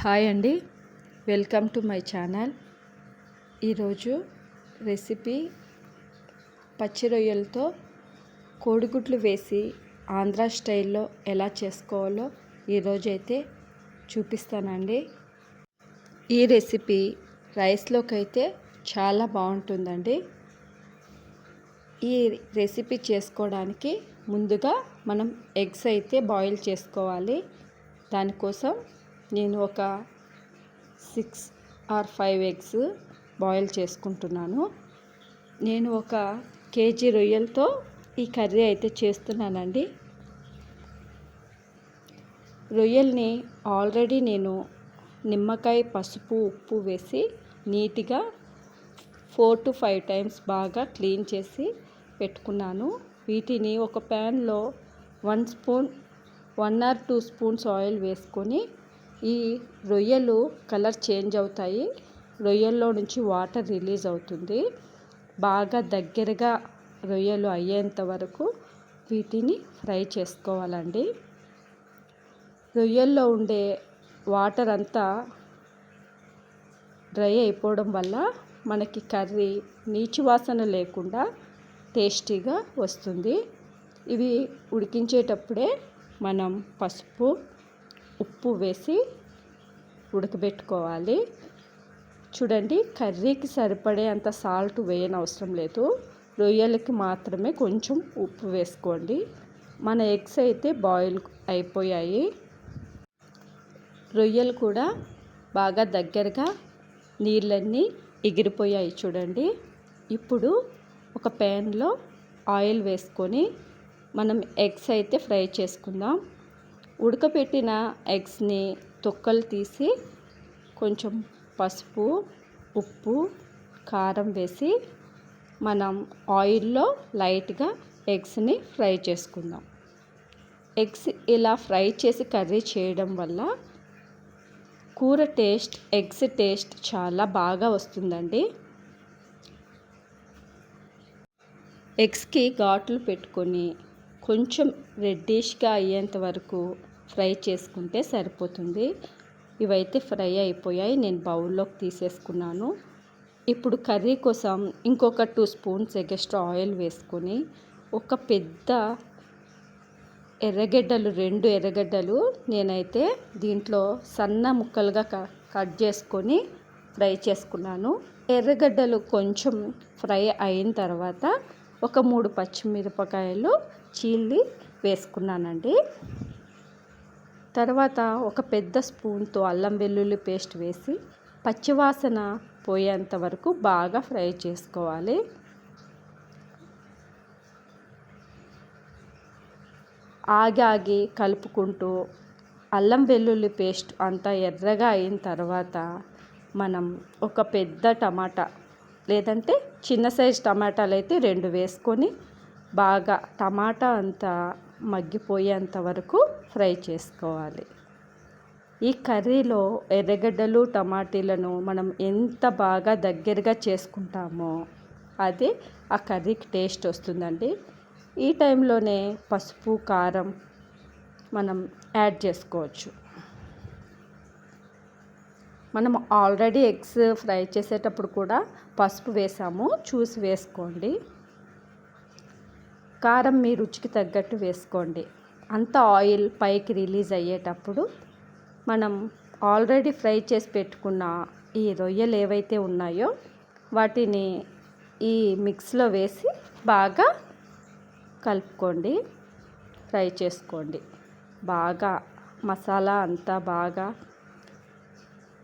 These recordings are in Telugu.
హాయ్ అండి. Welcome to my channel. ఈరోజు రెసిపీ పచ్చి రొయ్యలతో కోడిగుడ్లు వేసి ఆంధ్ర స్టైల్లో ఎలా చేసుకోవాలో ఈరోజైతే చూపిస్తానండి. ఈ రెసిపీ రైస్లోకి అయితే చాలా బాగుంటుందండి. ఈ రెసిపీ చేసుకోవడానికి ముందుగా మనం ఎగ్స్ అయితే బాయిల్ చేసుకోవాలి. దానికోసం నేను ఒక six or five eggs boil చేసుకుంటున్నాను. నేను ఒక కేజీ రొయ్యలతో ఈ కర్రీ అయితే చేస్తున్నానండి. రొయ్యల్ని ఆల్రెడీ నేను నిమ్మకాయ పసుపు ఉప్పు వేసి నీట్గా ఫోర్ టు ఫైవ్ టైమ్స్ బాగా క్లీన్ చేసి పెట్టుకున్నాను. వీటిని ఒక ప్యాన్లో one spoon one or two spoons oil వేసుకొని ఈ రొయ్యలు కలర్ చేంజ్ అవుతాయి. రొయ్యల్లో నుంచి వాటర్ రిలీజ్ అవుతుంది. బాగా దగ్గరగా రొయ్యలు అయ్యేంత వరకు వీటిని ఫ్రై చేసుకోవాలండి. రొయ్యల్లో ఉండే వాటర్ అంతా డ్రై అయిపోవడం వల్ల మనకి కర్రీ నీచు వాసన లేకుండా టేస్టీగా వస్తుంది. ఇవి ఉడికించేటప్పుడే మనం పసుపు ఉప్పు వేసి ఉడకబెట్టుకోవాలి. చూడండి కర్రీకి సరిపడే అంత సాల్ట్ వేయనవసరం లేదు. రొయ్యలకి మాత్రమే కొంచెం ఉప్పు వేసుకోండి. మన ఎగ్స్ అయితే బాయిల్ అయిపోయాయి. రొయ్యలు కూడా బాగా దగ్గరగా నీళ్ళన్నీ ఎగిరిపోయాయి చూడండి. ఇప్పుడు ఒక ప్యాన్లో ఆయిల్ వేసుకొని మనం ఎగ్స్ అయితే ఫ్రై చేసుకుందాం. ఉడకపెట్టిన ఎగ్స్ని తొక్కలు తీసి కొంచెం పసుపు ఉప్పు కారం వేసి మనం ఆయిల్లో లైట్గా ఎగ్స్ని ఫ్రై చేసుకుందాం. ఎగ్స్ ఇలా ఫ్రై చేసి కర్రీ చేయడం వల్ల కూర టేస్ట్ ఎగ్స్ టేస్ట్ చాలా బాగా వస్తుందండి. ఎగ్స్కి ఘాట్లు పెట్టుకొని కొంచెం రెడ్డిష్గా అయ్యేంత వరకు ఫ్రై చేసుకుంటే సరిపోతుంది. ఇవైతే ఫ్రై అయిపోయాయి. నేను బౌల్లోకి తీసేసుకున్నాను. ఇప్పుడు కర్రీ కోసం ఇంకొక టూ స్పూన్స్ ఎగస్ట్రా ఆయిల్ వేసుకొని ఒక పెద్ద ఎర్రగడ్డలు రెండు ఎర్రగడ్డలు నేనైతే దీంట్లో సన్న ముక్కలుగా కట్ చేసుకొని ఫ్రై చేసుకున్నాను. ఎర్రగడ్డలు కొంచెం ఫ్రై అయిన తర్వాత ఒక మూడు పచ్చిమిరపకాయలు చీల్లి వేసుకున్నానండి. తర్వాత ఒక పెద్ద స్పూన్తో అల్లం వెల్లుల్లి పేస్ట్ వేసి పచ్చివాసన పోయేంత వరకు బాగా ఫ్రై చేసుకోవాలి. ఆగి ఆగి కలుపుకుంటూ అల్లం వెల్లుల్లి పేస్ట్ అంతా ఎర్రగా అయిన తర్వాత మనం ఒక పెద్ద టమాటా లేదంటే చిన్న సైజ్ టమాటాలు అయితే రెండు వేసుకొని బాగా టమాటా అంతా మగ్గిపోయేంత వరకు ఫ్రై చేసుకోవాలి. ఈ కర్రీలో ఎర్రగడ్డలు టమాటీలను మనం ఎంత బాగా దగ్గరగా చేసుకుంటామో అది ఆ కర్రీకి టేస్ట్ వస్తుందండి. ఈ టైంలోనే పసుపు కారం మనం యాడ్ చేసుకోవచ్చు. మనం ఆల్రెడీ ఎగ్స్ ఫ్రై చేసేటప్పుడు కూడా పసుపు వేసాము చూసి వేసుకోండి. కారం మీ రుచికి తగ్గట్టు వేసుకోండి. అంత ఆయిల్ పైకి రిలీజ్ అయ్యేటప్పుడు మనం ఆల్రెడీ ఫ్రై చేసి పెట్టుకున్న ఈ రొయ్యలు ఏవైతే ఉన్నాయో వాటిని ఈ మిక్స్లో వేసి బాగా కలుపుకోండి. ఫ్రై చేసుకోండి. బాగా మసాలా అంతా బాగా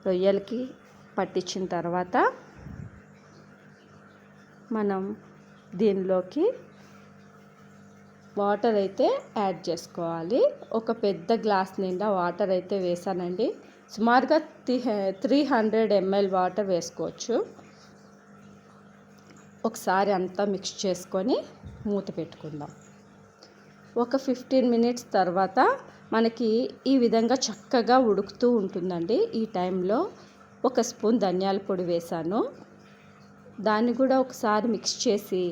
రొయ్యలకి పట్టించిన తర్వాత మనం దీనిలోకి వాటర్ అయితే యాడ్ చేసుకోవాలి. ఒక పెద్ద గ్లాస్ నిండా వాటర్ అయితే వేసానండి. సుమారుగా three three hundred ML water వేసుకోవచ్చు. ఒకసారి అంతా మిక్స్ చేసుకొని మూత పెట్టుకుందాం. ఒక ఫిఫ్టీన్ మినిట్స్ తర్వాత మనకి ఈ విధంగా చక్కగా ఉడుకుతూ ఉంటుందండి. ఈ టైంలో ఒక స్పూన్ ధనియాల పొడి వేసాను. దాన్ని కూడా ఒకసారి మిక్స్ చేసి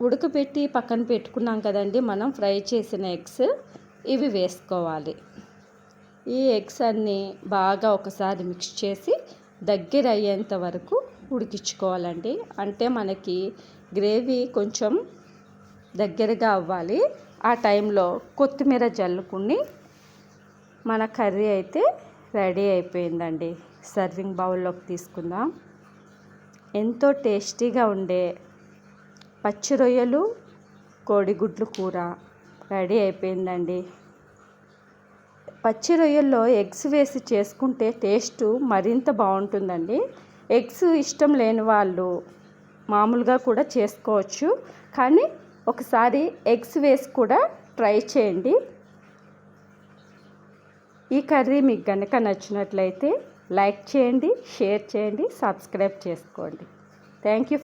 ఉడకబెట్టి పక్కన పెట్టుకున్నాం కదండి మనం ఫ్రై చేసిన ఎగ్స్ ఇవి వేసుకోవాలి. ఈ ఎగ్స్ అన్నీ బాగా ఒకసారి మిక్స్ చేసి దగ్గర అయ్యేంత వరకు ఉడికించుకోవాలండి. అంటే మనకి గ్రేవీ కొంచెం దగ్గరగా అవ్వాలి. ఆ టైంలో కొత్తిమీర జల్లుకుని మన కర్రీ అయితే రెడీ అయిపోయిందండి. సర్వింగ్ బౌల్లోకి తీసుకుందాం. ఎంతో టేస్టీగా ఉండే పచ్చి రొయ్యలు కోడిగుడ్లు కూర రెడీ అయిపోయిందండి. పచ్చి రొయ్యల్లో ఎగ్స్ వేసి చేసుకుంటే టేస్ట్ మరింత బాగుంటుందండి. ఎగ్స్ ఇష్టం లేని వాళ్ళు మామూలుగా కూడా చేసుకోవచ్చు. కానీ ఒకసారి ఎగ్స్ వేసి కూడా ట్రై చేయండి. ఈ కర్రీ మీకు కనుక నచ్చినట్లయితే లైక్ చేయండి షేర్ చేయండి సబ్స్క్రైబ్ చేసుకోండి. Thank you.